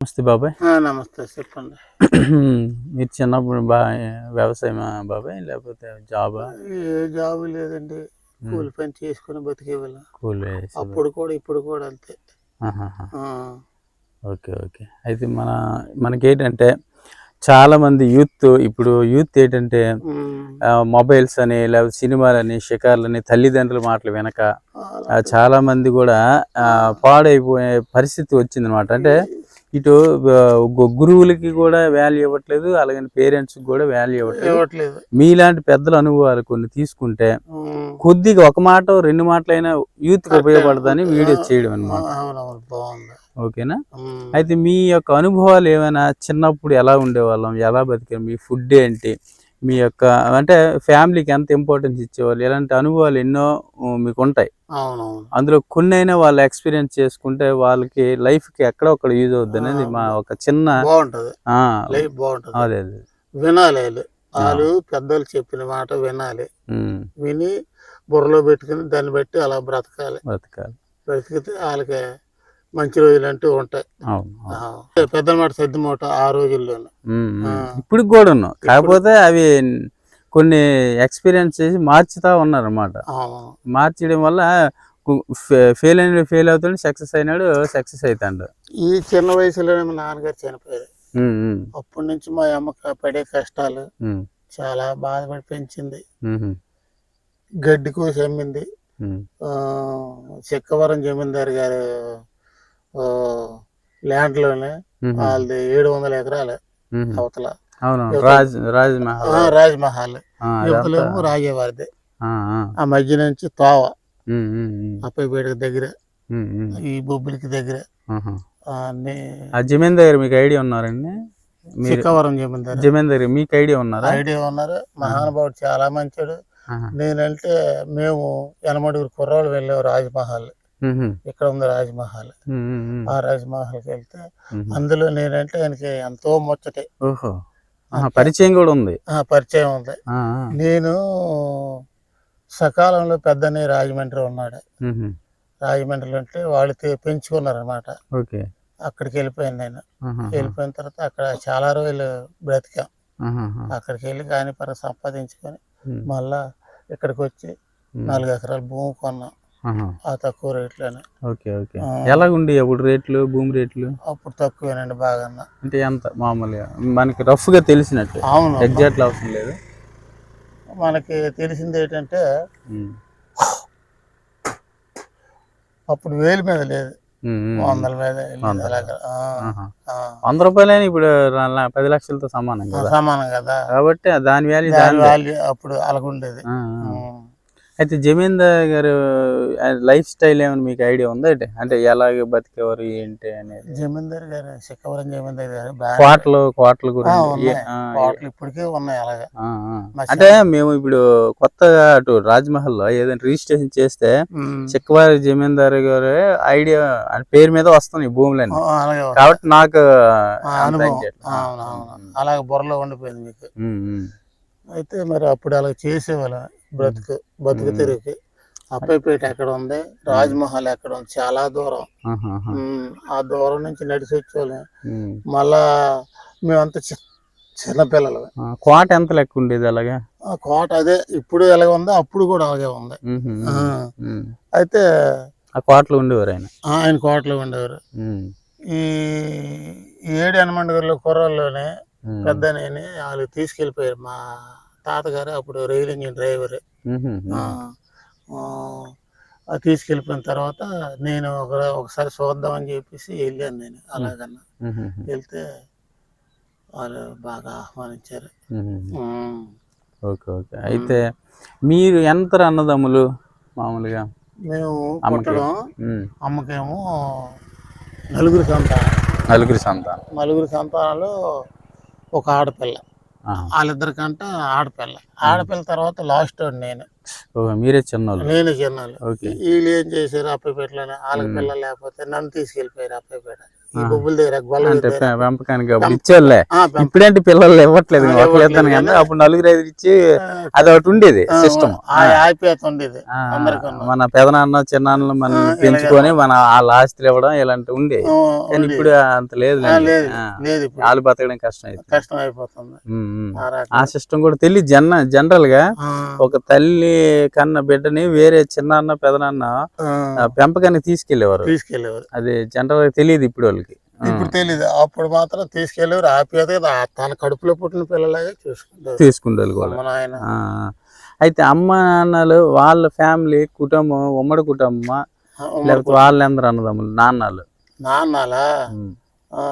నమస్తే బాబాయ్. నమస్తే చెప్పండి. మీరు చిన్నప్పుడు బా వ్యవసాయమా బాబాయ్ లేకపోతే జాబా? ఏ జాబ్ లేదండి. కూలి పని చేసుకుని బతికే వాళ్ళం. కూల్ అప్పుడు కూడా ఇప్పుడు కూడా అంతే. Okay okay. అయితే మన మనకేంటంటే చాలా మంది యూత్ ఇప్పుడు యూత్ ఏంటంటే మొబైల్స్ అని లేకపోతే సినిమాలని షికార్లని తల్లిదండ్రుల మాటలు వెనక చాలా. మంది కూడా పాడైపోయే పరిస్థితి వచ్చింది అనమాట అంటే ఇటు గురువులకి కూడా వాల్యూ ఇవ్వట్లేదు అలాగే పేరెంట్స్ కూడా వాల్యూ ఇవ్వట్లేదు. మీలాంటి పెద్దల అనుభవాలు కొన్ని తీసుకుంటే కొద్దిగా ఒక మాట రెండు మాటలైనా యూత్కి ఉపయోగపడదని వీడియో చేయడం అనమాట ఓకేనా? అయితే మీ యొక్క అనుభవాలు ఏమైనా చిన్నప్పుడు ఎలా ఉండేవాళ్ళం? ఎలా బతికారు మీ ఫుడ్ ఏంటి? మీ యొక్క అంటే ఫ్యామిలీకి ఎంత ఇంపార్టెన్స్ ఇచ్చేవాళ్ళు? ఇలాంటి అనుభవాలు ఎన్నో మీకు ఉంటాయి అందులో కొన్ని అయినా వాళ్ళు ఎక్స్పీరియన్స్ చేసుకుంటే వాళ్ళకి లైఫ్కి ఎక్కడ ఒకటి యూజ్ అవుద్ది అనేది మా ఒక చిన్న బాగుంటది. ఆ, లైఫ్ బాగుంటది. అదే అదే. వినాలి వాళ్ళు. వాళ్ళు పెద్దలు చెప్పిన మాట వినాలి. విని బుర్రలో పెట్టుకుని దాన్ని బట్టి అలా బ్రతకాలి. బతకాలి బ్రతికితే వాళ్ళకి మంచి రోజులు అంటూ ఉంటాయి. అవును ఆ, అవును. పెద్ద మాట సర్ది మాట ఆ రోజుల్లోనే. ఇప్పుడు కూడా ఉన్నాం కాకపోతే అవి కొన్ని ఎక్స్పీరియన్స్ చేసి మార్చుతా ఉన్నారు అనమాట అవును. మార్చడం వల్ల ఫెయిల్ అయినాడు ఫెయిల్ అవుతాడు సక్సెస్ అయినాడు సక్సెస్ అవుతాడు ఈ చిన్న వయసులోనే మా నాన్నగారు చనిపోయారు. అప్పటి నుంచి మా అమ్మ పడే కష్టాలు చాలా బాధపడి పెంచింది. గడ్డి కోసి అమ్మింది. చెక్కవరం జమీందారు గారు ల్యాండ్లోనే వాళ్ళది ఏడు వందల ఎకరాలు. అవతల. రాజ్మహల్. యువతలేమో. రాజేవారిది. ఆ, మధ్య నుంచి తోవ. అప్పైపేటకి దగ్గర. ఈ బొబ్బిలికి దగ్గర. అన్ని జమీందార్ మీకు ఐడియా ఉన్నారండి? చెక్కవరం జమీందారు. జమీందార్ మీకు ఐడియా ఉన్నారా? ఐడియా ఉన్నారు? మహానుభావుడు చాలా మంచోడు. నేనంటే మేము ఎనమడుగురు కుర్రాళ్ళు వెళ్ళాం రాజ్మహల్. ఇక్కడ ఉంది రాజ్మహల్. ఆ రాజ్మహల్కి వెళ్తే. అందులో నేనంటే ఆయనకి ఎంతో ముచ్చటే. పరిచయం కూడా ఉంది. ఆ, పరిచయం ఉంది. నేను సకాలంలో పెద్దని రాజమండ్రి ఉన్నాడు. రాజమండ్రిలో అంటే వాళ్ళు ఓకే. అక్కడికి వెళ్ళిపోయాను నేను. వెళ్ళిపోయిన తర్వాత అక్కడ చాలా రోజులు బ్రతికాం. అక్కడికి వెళ్ళి కాని పర సంపాదించుకొని మళ్ళా ఇక్కడికి వచ్చి. నాలుగు ఎకరాల భూమి కొన్నాం. ఆ తక్కువ రేట్లోనే. Okay okay. ఎలాగుండి అప్పుడు రేట్లు భూమి రేట్లు? అప్పుడు తక్కువేనండి బాగా అంటే ఎంత మామూలుగా? మనకి రఫ్గా తెలిసినట్టు. అవును. ఎగ్జాక్ట్ అవసరం లేదు. మనకి తెలిసింది ఏంటంటే అప్పుడు వేలు మీద లేదు. వందల మీద. వంద రూపాయలని ఇప్పుడు పది లక్షలతో సమానం కదా. సమానం కదా. కాబట్టి దాని వాల్యూ దాని దాని వాల్యూ అప్పుడు అలాగుండేది. అయితే జమీందార్ గారు లైఫ్ స్టైల్ ఏమైనా మీకు ఐడియా ఉందా అంటే అంటే ఎలాగ బతికేవారు ఏంటి అనేది? జమీందార్ గారు శిఖవరం జమీందార్ గారు కోటలు కోటల గురించి. కోటలు ఇప్పటికే ఉన్నాయి అలాగా. అంటే మేము ఇప్పుడు కొత్తగా అటు రాజ్మహల్లో ఏదైనా రిజిస్ట్రేషన్ చేస్తే. చిక్కవారి జమీందార్ గారు ఐడియా పేరు మీద వస్తున్నాయి ఉంది. కాబట్టి నాకు అలాగే బుర్రలో ఉండిపోయింది మీకు. అయితే మరి అప్పుడు అలా చేసేవాళ్ళం. బ్రతుకు బతుకు తెరుగు. అప్పైపేట ఎక్కడ ఉంది? రాజ్మహల్ ఎక్కడ ఉంది? చాలా దూరం. ఆ దూరం నుంచి నడిచి వచ్చేవాళ్ళం. మళ్ళా మేమంతా చిన్నపిల్లలు కోట ఎంత లెక్క ఉండేది అలాగా? ఆ కోట అదే ఇప్పుడు ఎలాగ ఉందో అప్పుడు కూడా అలాగే ఉంది. అయితే ఆ కోటలో ఉండేవారు ఆయన? ఆయన కోటలో ఉండేవారు. ఈ ఏడు ఎనమండగర్ల కుర్రాల్లోనే ఉమ్. పెద్దనేని వాళ్ళు తీసుకెళ్ళిపోయారు. మా తాతగారు అప్పుడు రైలు ఇంజిన్ డ్రైవర్. తీసుకెళ్ళిపోయిన తర్వాత నేను ఒక ఒకసారి చూద్దామని చెప్పేసి వెళ్ళాను నేను. అలాగన్నా వెళ్తే వాళ్ళు బాగా ఆహ్వానించారు. Okay okay. అయితే మీరు ఎంత అన్నదమ్ములు మామూలుగా? మేము పుట్టడం. అమ్మకేమో నలుగురు సంతానం. నలుగురి సంతానం. నలుగురు సంతానాలు ఒక ఆడపిల్ల. వాళ్ళిద్దరికంట ఆడపిల్ల. ఆడపిల్ల తర్వాత లాస్ట్ నేను. మీరే చిన్నోళ్ళు. నేను చిన్నాళ్ళు. వీళ్ళు ఏం చేశారు? అప్పపేటలోనే వాళ్ళకి పిల్లలు లేకపోతే నన్ను తీసుకెళ్ళిపోయారు అప్పపేట ఈ బొబ్బుల దగ్గర అంటే పెంపకానికి అప్పుడు ఇప్పుడేంటి పిల్లలు ఇవ్వట్లేదు. కానీ అప్పుడు నలుగురు ఐదు ఇచ్చి అది ఒకటి ఉండేది సిస్టమ్ ఉండేది మన పెదనాన్న చిన్నాన్నలు మనం పెంచుకొని మన వాళ్ళ ఆస్తులు ఇవ్వడం ఇలాంటి ఉండే ఆ, కానీ ఉండేది. ఇప్పుడు అంత లేదు వాళ్ళు బతకడం కష్టం కష్టం అయిపోతుంది. ఆ సిస్టమ్ కూడా తెలియదు. జన జనరల్గా ఒక తల్లి కన్న బిడ్డని వేరే చిన్నాన్న పెదనాన్న పెంపకానికి తీసుకెళ్ళేవారు తీసుకెళ్ళేవారు. అది జనరల్గా తెలియదు ఇప్పుడు ఇప్పుడు తెలీదు. అప్పుడు మాత్రం తీసుకెళ్ళేవారు. ఆప్యాయత తన కడుపులో పుట్టిన పిల్లలాగే చూసుకుంటారు. తీసుకుంటారు మన ఆయన అయితే అమ్మ నాన్నలు వాళ్ళ ఫ్యామిలీ కుటుంబం ఉమ్మడి కుటుంబం లేకపోతే వాళ్ళందరూ అన్నదమ్ములు నాన్నలు? నాన్నలా ఆ,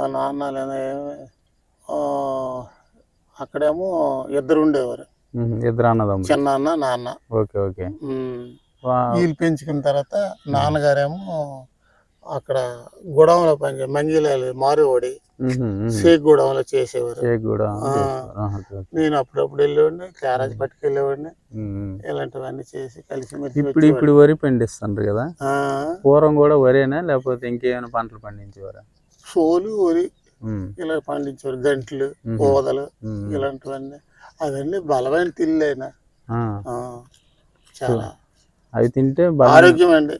అక్కడేమో ఇద్దరు ఉండేవారు. ఇద్దరు అన్నదమ్ములు. చిన్నాన్న నాన్న. Okay okay. వీళ్ళు పెంచుకున్న తర్వాత నాన్నగారేమో అక్కడ గుడంలో పని మంగిలాలు మారువాడి. షేక్ గుడంలో చేసేవారు. నేను అప్పుడప్పుడు వెళ్ళేవాడిని క్యారేజ్ పట్టుకెళ్ళేవాడిని. ఇలాంటివన్నీ చేసి కలిసి ఇప్పుడు ఇప్పుడు వరి పండిస్తుండ్రు కదా? పూర్వం కూడా వరేనా లేకపోతే ఇంకేమైనా పంటలు పండించేవారా? సోలు వరి ఇలా పండించేవారు గంటలు. ఓదలు ఉమ్, ఇలాంటివన్నీ. అవన్నీ బలమైన తిల్లేనా చాలా. అవి తింటే ఆరోగ్యం అండి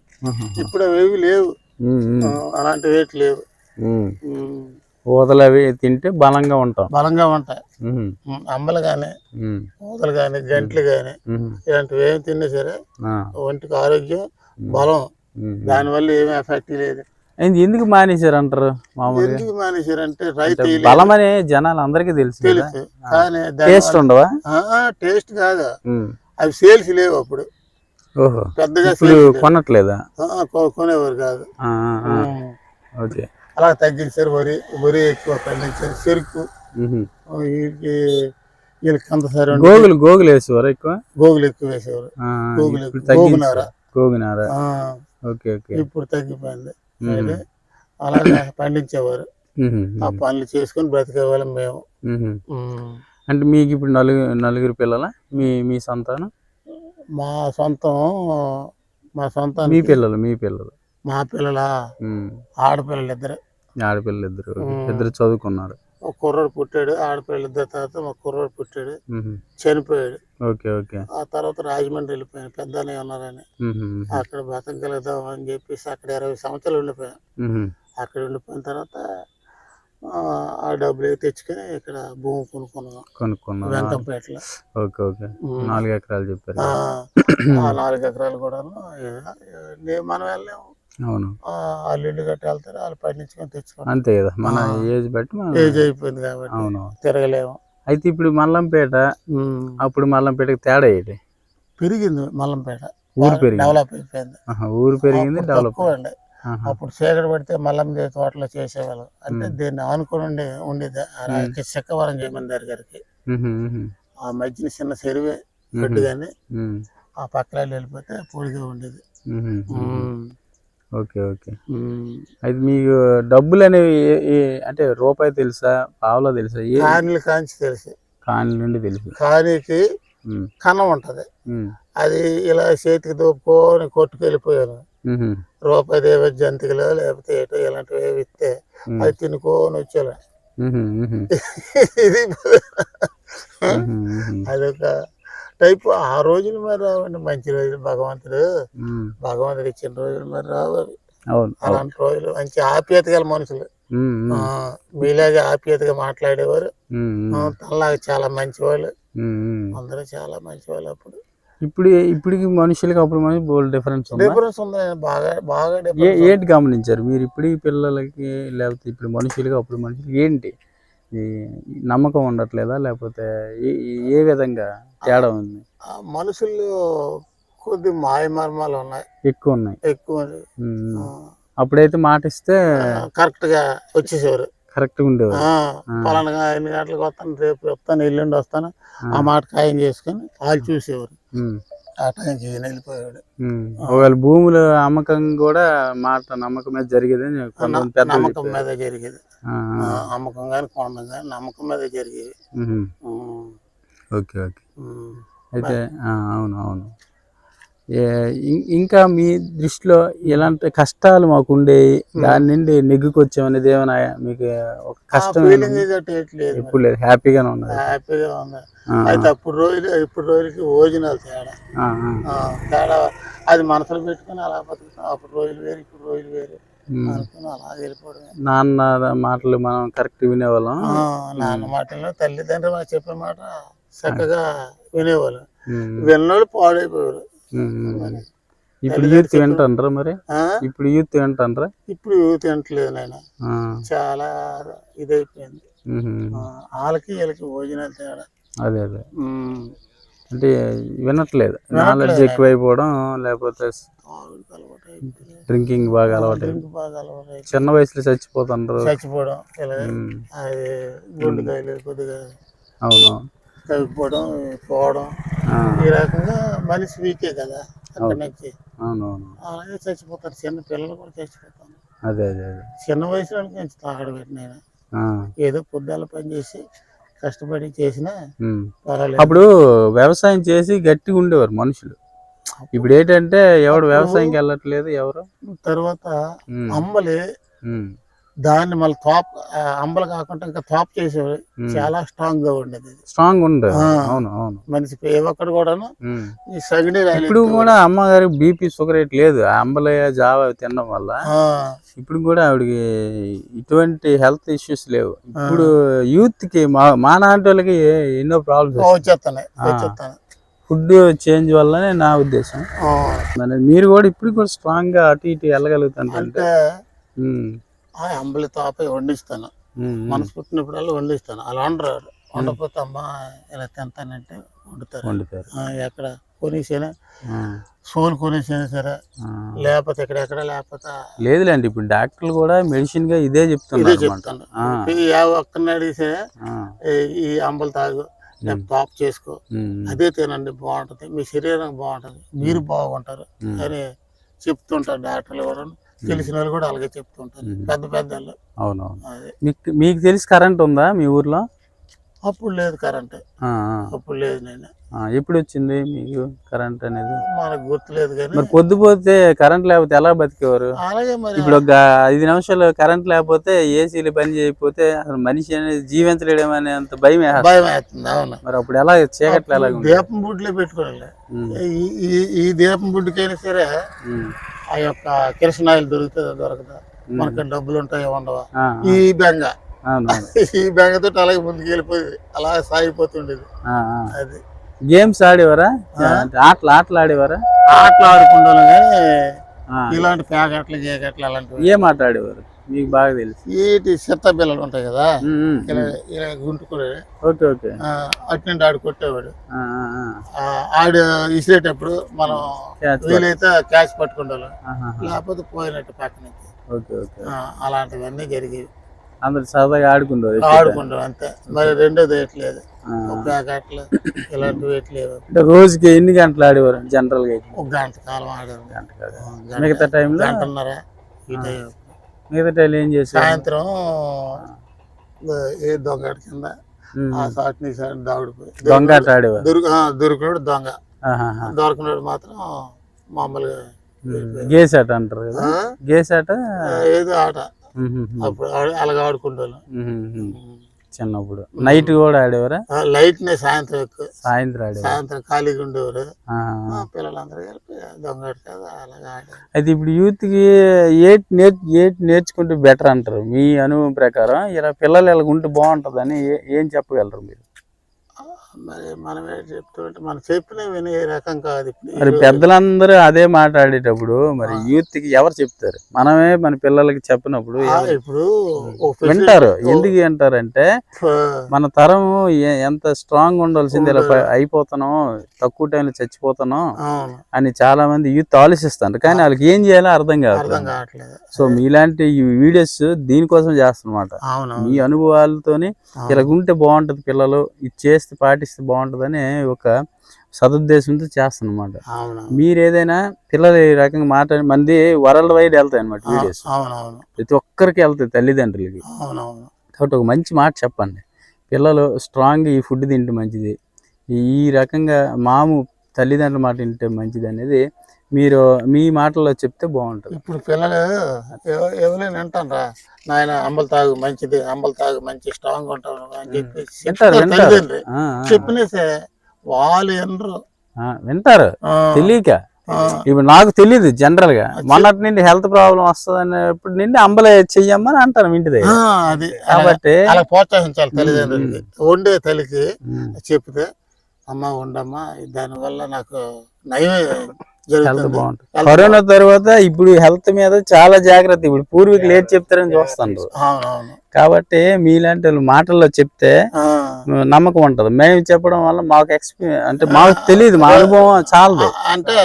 ఇప్పుడు అవేవి లేవు. అలాంటివి ఏటి లేవు. ఊదలు అవి తింటే బలంగా ఉంటాం. బలంగా ఉంటాయి. అంబలు కానీ ఊదలు కానీ గంటలు కానీ ఇలాంటివి ఏమి తిన్నా సరే ఒంటికి ఆరోగ్యం బలం. దానివల్ల ఏమి ఎఫెక్ట్ లేదు. ఏంది ఎందుకు మానేశారు అంటారు మామూలుగా? ఎందుకు మానేశారంటే రైతు వేయలేదు. బలం అనే జనాలు అందరికీ తెలుసు. తెలుసు కానీ టేస్ట్ ఉండవా? టేస్ట్ కాదు. అవి సేల్స్ లేవు అప్పుడు. ఓహో. పెద్దగా ఇప్పుడు. కొనట్లేదా? కొనేవారు కాదు. ఓకే. అలా తగ్గించారు వరి వరి ఎక్కువ పండించారు చెరుకు. వీళ్ళకి వీళ్ళకి అంత సరే గోగులు గోగులు వేసేవారు ఎక్కువ? గోగులు ఎక్కువ వేసేవారు. గోగులు. గోగునార. గోగునార. ఆ, ఓకే ఓకే. ఇప్పుడు తగ్గిపోయింది. అలాగే పండించేవారు. ఆ పనులు చేసుకొని బ్రతికే వాళ్ళం మేము. అంటే మీకు ఇప్పుడు నలుగురు నలుగురు పిల్లల? మీ మీ సంతానం? మా సొంతం మా సొంతం మీ పిల్లలు మీ పిల్లలు. మా పిల్లల. ఆడపిల్లలు ఇద్దరు. ఆడపిల్లలు ఇద్దరు. ఇద్దరు చదువుకున్నారు. ఒక కుర్రోడు పుట్టాడు ఆడపిల్లలు ఇద్దరు తర్వాత మా కుర్రోడు పుట్టాడు. చనిపోయాడు. Okay okay. ఆ తర్వాత రాజమండ్రి వెళ్ళిపోయాను. పెద్దనే ఉన్నారని. అక్కడ బతకగలుగుదాం అని చెప్పేసి అక్కడ ఇరవై సంవత్సరాలు ఉండిపోయాను. అక్కడ ఉండిపోయిన తర్వాత ఆ, డబ్బులు తెచ్చుకొని ఇక్కడ భూమి కొనుక్కున్నాం. కొనుక్కున్నారు? వెంకంపేటలో ఓకే ఓకే. నాలుగు ఎకరాలు చెప్పారు. నాలుగు ఎకరాలు కూడా మనం వెళ్ళాము అవును. ఇల్లు కట్టి వెళ్తారు వాళ్ళు పండించుకొని తెచ్చుకుంటాం అంతే కదా మన. ఏజ్ బట్టి ఏజ్ అయిపోయింది కాబట్టి అవును. తిరగలేము. అయితే ఇప్పుడు మల్లంపేట. అప్పుడు మల్లంపేటకి తేడా ఏంటి? పెరిగింది మల్లంపేట. ఊరు పెరిగింది. డెవలప్ అయిపోయింది. ఊరు పెరిగింది డెవలప్ అప్పుడు చీకటి పడితే మల్లం తోటలో చేసేవాళ్ళం. అంటే దీన్ని ఆనుకుని ఉండి ఉండేది చక్కవరం జమీందారు గారికి. ఆ మధ్యన చిన్న చెరువే గడ్డు కానీ ఆ పక్కన వెళ్ళిపోతే పొడిగా ఉండేది. Okay okay. అయితే మీకు డబ్బులు అనేవి అంటే రూపాయి తెలుసా పావులో తెలుసా ఏ? కానీలు కాంచి తెలుసు. కాని నుండి తెలుసు. కానీకి కన్నం ఉంటది. అది ఇలా చేతికి దోపుకొని కొట్టుకెళ్ళిపోయాను. ఉహు, రూపాయి దేవ జంతికలో లేకపోతే ఏటో ఇలాంటివి ఏవి ఇస్తే అది తినుకొని వచ్చేలా ఉహు, ఇది అదొక టైప్. ఆ రోజులు మరి రావండి మంచి రోజులు. భగవంతుడు భగవంతుడు ఇచ్చిన రోజులు మరి రావు అవి. అవును అవును. అలాంటి రోజులు. మంచి ఆప్యాయత గల మనుషులు. మీలాగే ఆప్యాయతగా మాట్లాడేవారు. తనలాగా చాలా మంచివాళ్ళు. అందరూ చాలా మంచివాళ్ళు అప్పుడు. ఇప్పుడు ఇప్పటికి మనుషులకి అప్పుడు మనిషి బోల్ డిఫరెన్స్ ఉందా? డిఫరెన్స్ ఉంది? బాగా బాగా ఏ ఏంటి గమనించారు? మీరు ఇప్పుడు పిల్లలకి లేకపోతే ఇప్పుడు మనుషులకి అప్పుడు మనుషులకి ఏంటి? నమ్మకం ఉండట్లేదా? లేకపోతే ఏ- ఏ విధంగా తేడా ఉంది? మనుషులు కొద్ది మాయ మర్మాలు ఉన్నాయి. ఎక్కువ ఉన్నాయి. ఎక్కువ అప్పుడైతే మాట ఇస్తే కరెక్ట్గా వచ్చేసేవారు. కరెక్ట్గా ఉండేవారు. పలానా ఎన్ని గంటలకు వస్తాను రేపు వస్తాను ఎల్లుండి వస్తాను ఆ. మాట ఖాయం చేసుకొని వాళ్ళు చూసేవారు. ఆ టైంకి ఈయన వెళ్ళిపోయాడు. ఒకవేళ భూముల అమ్మకం కూడా మాట నమ్మకం మీద జరిగేది నమ్మకం. మీద జరిగేది. అమ్మకం కానీ కొనడం కానీ నమ్మకం మీద జరిగేది. Okay okay. అయితే అవును అవును. ఇంకా మీ దృష్టిలో ఇలాంటి కష్టాలు మాకు ఉండేవి దాని నుండి నెగ్గుకొచ్చామనేది ఏమైనా మీకు ఒక కష్టం ఎప్పుడు లేదు. హ్యాపీగానే ఉన్నది హ్యాపీగా ఉంది అయితే అప్పుడు రోజులు ఇప్పుడు రోజులకి ఓజినల్ తేడా. తేడా అది మనసులో పెట్టుకుని అలా బతుకుతాం. అప్పుడు రోజులు వేరు ఇప్పుడు రోజులు వేరు నాన్న మాటలు మనం కరెక్ట్ వినేవాళ్ళం. నాన్న మాటలు తల్లిదండ్రులు చెప్పే మాట చక్కగా వినేవాళ్ళు. విన్నోళ్ళు పాడైపోయారు. ఇప్పుడు యూత్ వింటారా మరి? ఇప్పుడు యూత్ వింటారా ఇప్పుడు తింటలేదు నాయన. చాలా ఇదైపోయింది. వాళ్ళకి వీళ్ళకి భోజనాలు తేడా. అదే అదే. అంటే వినట్లేదు. నాలెడ్జ్ ఎక్కువైపోవడం లేకపోతే. డ్రింకింగ్ బాగా అలవాటు. చిన్న వయసులో చచ్చిపోతుండ్రు. చచ్చిపోవడం గుండెకాయలు కొద్దిగా అవును. తగ్గిపోవడం పోవడం ఈ రకంగా మనిషి వీకే కదా అక్కడి నుంచి అలాగే చచ్చిపోతారు. చిన్న పిల్లలు కూడా చచ్చిపోతారు. అదే అదే చిన్న వయసులో నుంచి తాగడం పెట్టిన ఆ, ఏదో పొద్దుల పని చేసి కష్టపడి చేసినా. పర్వాలేదు. అప్పుడు వ్యవసాయం చేసి గట్టిగా ఉండేవారు మనుషులు. ఇప్పుడు ఏంటంటే ఎవడు వ్యవసాయంకి వెళ్ళట్లేదు ఎవరు? తర్వాత ఉమ్, దాన్ని మళ్ళీ టాప్ అంబలు కాకుండా ఇంకా టాప్ ఉమ్. చాలా స్ట్రాంగ్గా ఉండేది. స్ట్రాంగ్ ఉండే. ఆ. అవును అవును. మనిషి ఏ ఒక్కడు కూడాను. ఈ సగడి ఇప్పుడు కూడా అమ్మగారికి బీపీ షుగర్ లేదు. అంబలయ్య జావ తినడం వల్ల ఇప్పుడు కూడా ఆవిడకి ఇటువంటి హెల్త్ ఇష్యూస్ లేవు. ఇప్పుడు యూత్కి మా నాటి వాళ్ళకి ఎన్నో ప్రాబ్లమ్స్ ఫుడ్ చేంజ్ వల్లనే నా ఉద్దేశం. మరి కూడా ఇప్పుడు కూడా స్ట్రాంగ్గా అటు ఇటు వెళ్ళగలుగుతుంటే అంటే ఆ అంబలి తాపే వండిస్తాను. మనసు పుట్టినప్పుడల్లా వండిస్తాను. అలా వండరు వండకపోతే అమ్మా ఇలా తింటానంటే వండుతారు. వండుతారు. ఎక్కడ కొనేసినా సోలు కొనేసినా సరే. లేకపోతే ఎక్కడెక్కడ లేకపోతే లేదులేండి ఇప్పుడు డాక్టర్లు కూడా మెడిసిన్గా ఇదే ఇదే. చెప్తాను ఆ. ఈ ఏ ఒక్కరిని అడిగితే ఈ- అంబలు తాగు టాప్ చేసుకో. అదే తినండి బాగుంటుంది. మీ శరీరం బాగుంటుంది. మీరు బాగుంటారు. అని చెప్తుంటారు డాక్టర్లు కూడా తెలిసిన వాళ్ళు కూడా అలాగే చెప్తుంటారు. పెద్ద పెద్ద వాళ్ళు అవునవును. మీకు మీకు తెలిసి కరెంట్ ఉందా మీ ఊర్లో? అప్పుడు లేదు కరెంట్. అప్పుడు లేదు నేను ఆ, ఎప్పుడు వచ్చింది మీకు కరెంట్ అనేది? మనకు గుర్తులేదు కానీ మరి పొద్దుపోతే కరెంట్ లేకపోతే ఎలా బతికేవారు? అలాగే మరి ఇప్పుడు ఒక ఐదు నిమిషాలు కరెంట్ లేకపోతే ఏసీలు పని చేయకపోతే అసలు మనిషి అనేది జీవించలేడం భయం వేసేస్తుంది. భయం అవును. మరి అప్పుడు ఎలా చీకట్లు ఎలా దీపం బుడ్లే పెట్టుకోవాలి. ఈ దీపం బుడ్డికైనా సరే ఆ యొక్క కిరసనాయిలు దొరుకుతుందా దొరకదా? మనకి డబ్బులు ఉంటాయో ఉండవా ఈ బెంగ. ఈ బెంగతో అలాగే ముందుకు వెళ్ళిపోయింది. అలా సాగిపోతుండేది. అది. గేమ్స్ ఆడేవారా? ఆటలు ఆటలు ఆడేవారా? ఆటలు ఆడుకుంటాం కానీ. ఇలాంటి ప్యాకెట్లు గేకెట్లు అలాంటివి. ఏం ఆట ఆడేవారు? మీకు బాగా తెలుసు. ఏటి చెత్త పిల్లలు ఉంటాయి కదా ఇలా ఇలా గుంటుకునే ఓకే ఓకే. అటు ఆడు కొట్టేవాడు. ఆడు ఇసిరేటప్పుడు మనం వీలైతే క్యాచ్ పట్టుకుంటాం. లేకపోతే పోయినట్టు పక్కన ఓకే ఓకే. అలాంటివన్నీ జరిగేవి. అందరు సరదాగా ఆడుకుంటారు ఆడుకుంటాం అంతే. మరి రెండోది వేయట్లేదు. ప్యాకెట్లు ఇలాంటివి వేయట్లేదు అంటే రోజుకి ఎన్ని గంటలు ఆడేవారు జనరల్గా? ఒక గంట కాలం ఆడారు. గంట మిగతా టైంలో? గంటన్నర ఈ టైం. మిగతా ఏం చేసేవారు సాయంత్రం ఏ దొంగ కింద. ఆ సాటిని సాటి దాగుడిపోయి దొంగ దొరికినాడు దొంగ. దొరకనాడు మాత్రం మామూలుగా గేస్ ఆట అంటారు కదా? గేస్ ఆట? ఏదో ఆట. అప్పుడు అలాగ ఆడుకుంటాను. చిన్నప్పుడు. నైట్ కూడా ఆడేవారా? లైట్ నే సాయంత్రం ఎక్కువ. సాయంత్రం ఆడేవారు? సాయంత్రం ఖాళీగా ఉండేవారు. పిల్లలందరూ కలిపి దొంగ అలాగా అయితే ఇప్పుడు యూత్కి ఏటి నేర్ ఏటి నేర్చుకుంటే బెటర్ అంటారు? మీ అనుభవం ప్రకారం ఇలా పిల్లలు ఇలా ఉంటే బాగుంటుందని ఏ- ఏం చెప్పగలరు మీరు? మరి మనం ఏం చెప్తుంటే మనం చెప్పిన వినే రకం కాదు మరి పెద్దలందరూ అదే మాట్లాడేటప్పుడు మరి యూత్కి ఎవరు చెప్తారు? మనమే మన పిల్లలకి చెప్పినప్పుడు ఇప్పుడు వింటారు. ఎందుకు వింటారంటే మన తరం ఎంత స్ట్రాంగ్ ఉండాల్సింది ఇలా అయిపోతున్నాం తక్కువ టైంలో చచ్చిపోతున్నాం అవును. అని చాలా మంది యూత్ ఆలోచిస్తారు కానీ వాళ్ళకి ఏం చేయాలో అర్థం కాదు సో మీలాంటి వీడియోస్ దీనికోసం చేస్తున్నమాట. మీ అనుభవాలతోని. ఇలా ఉంటే బాగుంటది పిల్లలు ఇది చేస్తే పాటిస్తే బాగుంటదని ఒక సదుద్దేశంతో చేస్తున్నమాట అవును మీరు ఏదైనా పిల్లలు ఈ రకంగా మాట్లాడి మంది వరల్డ్ వైడ్ వెళ్తాయి అనమాట వీడియోస్. ప్రతి ఒక్కరికి వెళ్తాయి తల్లిదండ్రులకి. కాబట్టి ఒక మంచి మాట చెప్పండి. పిల్లలు స్ట్రాంగ్ ఈ ఫుడ్ తింటే మంచిది. ఈ రకంగా మాము తల్లిదండ్రుల మాట తింటే మంచిది అనేది మీరు మీ మాటల్లో చెప్తే బాగుంటుంది. ఇప్పుడు పిల్లలు ఎవ- ఎవరైనా వింటారా నాయన అంబలు తాగు మంచిది అంబలు తాగు మంచి స్ట్రాంగ్ ఉంటారు అని చెప్పి చెప్పినేసే వాళ్ళు ఎనరు ఆ, వింటారు. తెలియక. ఇప్పుడు నాకు తెలియదు జనరల్గా మొన్నటి నుండి హెల్త్ ప్రాబ్లం వస్తుంది అన్నప్పుడు నుండి అంబలే చెయ్యమ్మని అంటాను ఇంటి దగ్గర. అది. కాబట్టి అలా ప్రోత్సహించాలి తల్లిదండ్రులకి. వండే తల్లికి చెప్తే అమ్మ ఉండమ్మా దానివల్ల నాకు నయమే హెల్త్ బాగుంటుంది. కరోనా తర్వాత ఇప్పుడు హెల్త్ మీద చాలా జాగ్రత్త. ఇప్పుడు పూర్వీకులు ఏది చెప్తారని చూస్తాను అవునవును. కాబట్టి మీలాంటి వాళ్ళు మాటల్లో చెప్తే నమ్మకం ఉంటది. మేము చెప్పడం వల్ల మాకు ఎక్స్పీరియన్స్ అంటే మాకు తెలియదు మా అనుభవం చాలదు. అంటే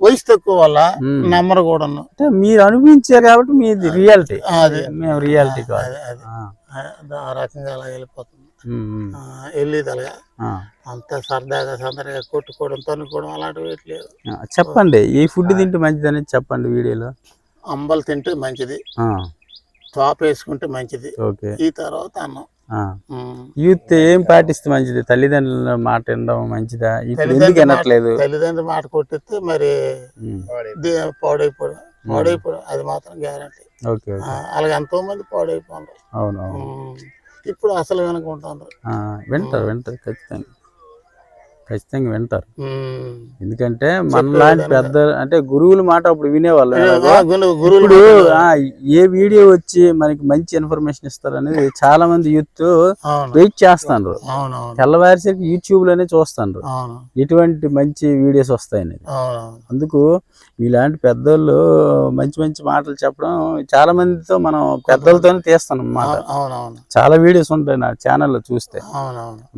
వయసు తక్కువ వల్ల ఉమ్. నమ్మరు కూడాను. అంటే మీరు అనుభవించారు కాబట్టి మీది రియాలిటీ అది. మేము రియాలిటీ కాదు. ఆ రకంగా అలా వెళ్ళిపోతుంది. ఉమ్, ఉమ్, ఆ, వెళ్ళేది అలాగా ఆ. అంత సరదాగా సందడిగా కొట్టుకోవడం తన్నుకోవడం అలాంటివి లేదు చెప్పండి ఈ ఫుడ్ తింటే మంచిదని చెప్పండి వీడియోలో. అంబలు తింటే మంచిది. టాప్ వేసుకుంటే మంచిది. ఓకే. ఈ తర్వాత అన్నం. యూత్ ఏం పాటిస్తే మంచిది? తల్లిదండ్రుల మాట వినడం మంచిదా? ఎందుకు వినట్లేదు? తల్లిదండ్రుల మాట కొట్టిస్తే మరి పాడైపోవడం పాడైపోవడం అది మాత్రం గ్యారంటీ అలాగే ఎంతో మంది పాడైపోతారు అవును. ఇప్పుడు అసలు వినుకుంటారు వింటారు వింటారు ఖచ్చితంగా. ఖచ్చితంగా వింటారు. ఎందుకంటే మనలాంటి పెద్ద అంటే గురువుల మాట అప్పుడు వినేవాళ్ళు. ఇప్పుడు ఏ వీడియో వచ్చి మనకి మంచి ఇన్ఫర్మేషన్ ఇస్తారు అనేది చాలా మంది యూత్ వెయిట్ అవునవును. తెల్లవారిసరికి యూట్యూబ్లోనే చూస్తాండ్రు. అవును. ఎటువంటి మంచి వీడియోస్ వస్తాయని అందుకు ఇలాంటి పెద్దోళ్ళు మంచి మంచి మాటలు చెప్పడం చాలా మందితో మనం పెద్దలతోనే తీస్తాం అన్నమాట. చాలా వీడియోస్ ఉంటాయి నా ఛానల్లో చూస్తే.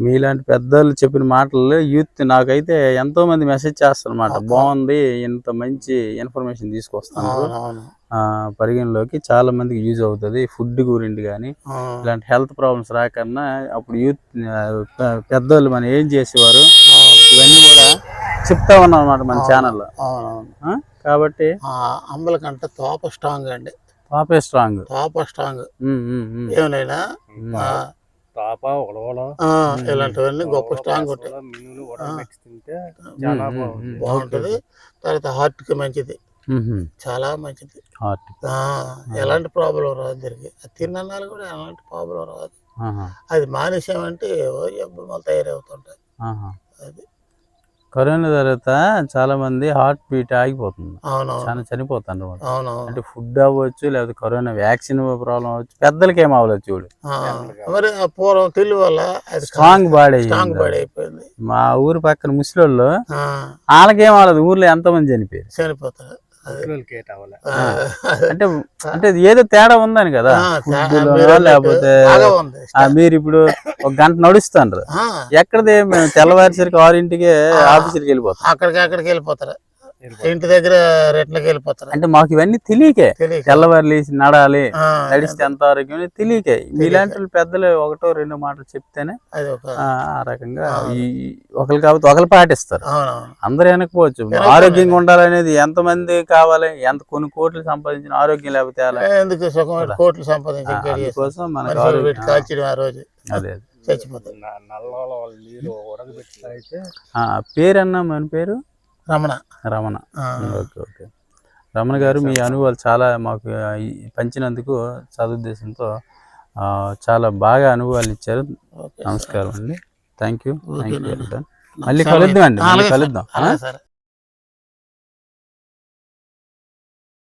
మీలాంటి పెద్దోళ్ళు చెప్పిన మాటలు యూత్ నాకైతే ఎంతో మంది మెసేజ్ చేస్తారన్నమాట. బాగుంది ఇంత మంచి ఇన్ఫర్మేషన్ తీసుకొస్తాను పరిగణలోకి చాలా మందికి యూజ్ అవుతుంది. ఫుడ్ గురించి కానీ ఇలాంటి హెల్త్ ప్రాబ్లమ్స్ రాకన్నా అప్పుడు యూత్ పెద్దోళ్ళు మనం ఏం చేసేవారు? ఇవన్నీ కూడా చెప్తా ఉన్నాం అనమాట మన ఛానల్లో. కాబట్టి ఆ, అంబల కంటే తోప స్ట్రాంగ్ అండి. పాపే స్ట్రాంగ్. తోప స్ట్రాంగ్. ఏమైనా? ఆ, ఆ, ఇలాంటివన్నీ గొప్ప స్ట్రాంగ్ ఉంటాయి. బాగుంటది. తర్వాత హార్ట్కి మంచిది చాలా మంచిది. హార్ట్. ఆ, ఎలాంటి ప్రాబ్లం రాదు దీనికి అది తిన్నాళ్ళు కూడా ఎలాంటి ప్రాబ్లం రాదు. అది మానేసామంటే మళ్ళీ తయారవుతుంటాయి. అది. కరోనా తర్వాత చాలా మంది హార్ట్ బీట్ ఆగిపోతుంది. చాలా చనిపోతారు అవునవును. అంటే ఫుడ్ అవ్వచ్చు లేకపోతే కరోనా వ్యాక్సిన్ ప్రాబ్లం అవ్వచ్చు పెద్దలకి ఏం అవ్వలేదు చూడు. మరి పూర్వం వల్ల స్ట్రాంగ్ బాడీ స్ట్రాంగ్ బాడీ అయిపోయింది. మా ఊరు పక్కన ముసలోళ్ళు ఆ, వాళ్ళకేం అవ్వలేదు. ఊర్లో ఎంతో మంది చనిపోయారు? చనిపోతారు. అంటే అంటే ఏదో తేడా ఉందని కదా? లేకపోతే బాగా ఉంది. ఆ, మీరు ఇప్పుడు ఒక గంట నడుస్తాండ్రు. ఆ, ఎక్కడదే? మేము తెల్లవారిసరికి ఆరింటికి ఆఫీసుకి వెళ్ళిపోతాం. అక్కడికి అక్కడికి వెళ్ళిపోతారు. ఇంటి దగ్గర రెట్లకి వెళ్ళిపోతారు. అంటే మాకు ఇవన్నీ తెలియకే. తెల్లవారు లేచి నడాలి నడిస్తే ఎంత ఆరోగ్యం తెలియకే. మీలాంటి వాళ్ళు పెద్దలు ఒకటో రెండో మాటలు చెప్తేనే అది ఒక ఆ రకంగా ఈ ఒకరు కాబట్టి ఒకరు పాటిస్తారు. అందరూ వెనకపోవచ్చు. ఆరోగ్యంగా ఉండాలనేది ఎంత మంది కావాలి ఎంత కొన్ని కోట్లు సంపాదించిన ఆరోగ్యం లేకపోతే? ఎందుకు కోట్లు సంపాదించి ఆ, ఇంకేం చేస్తారు? అందుకోసం మనకు ఆరోగ్యం రోజు. అదే పేరన్నా మన పేరు? రమణ. రమణ. Okay okay. రమణ గారు మీ అనుభవాలు చాలా మాకు పంచినందుకు సదుద్దేశంతో చాలా బాగా అనుభవాలు ఇచ్చారు. నమస్కారం అండి. థ్యాంక్ యూ థ్యాంక్ యూ ఓకేనండి. మళ్ళీ కలుద్దాం అండి మళ్ళీ. కలుద్దాం.